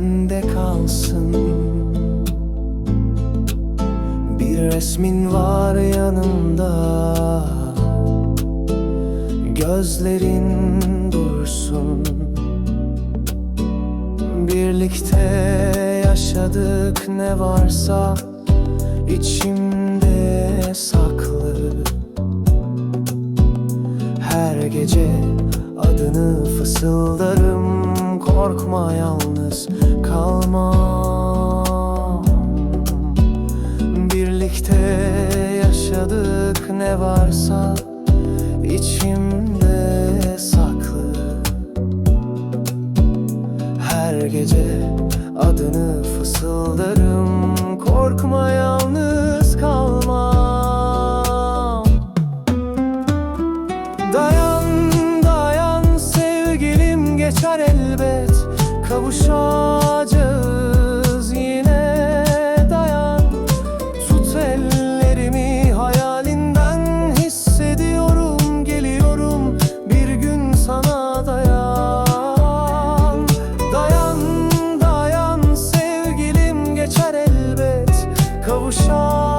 sende kalsın. Bir resmin var yanımda Gözlerin dursun. Birlikte yaşadık ne varsa içimde saklı. Her gece adını fısıldarım Korkma yalnız kalma. Birlikte yaşadık ne varsa içimde saklı. Her gece adını fısıldarım Korkma yalnız geçer elbet Kavuşacağız yine. Dayan Tut ellerimi hayalinden hissediyorum Geliyorum. Bir gün sana dayan. Dayan dayan sevgilim geçer elbet Kavuşacağız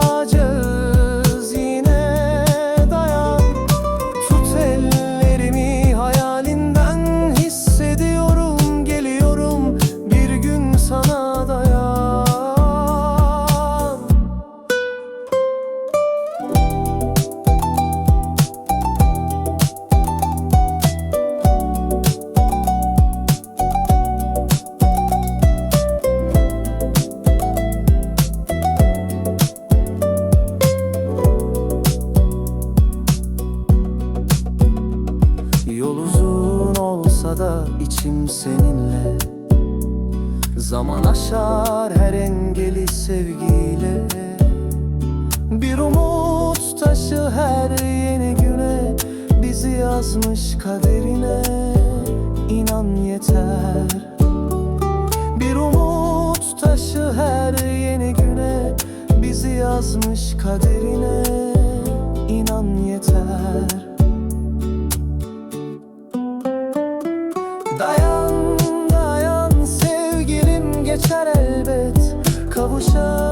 olsa da içim seninle. Zaman aşar her engeli sevgiyle. Bir umut taşı her yeni güne Bizi yazmış kaderine. İnan yeter. Bir umut taşı her yeni güne Bizi yazmış kaderine. İnan yeter. Dayan, dayan sevgilim geçer elbet. Kavuşar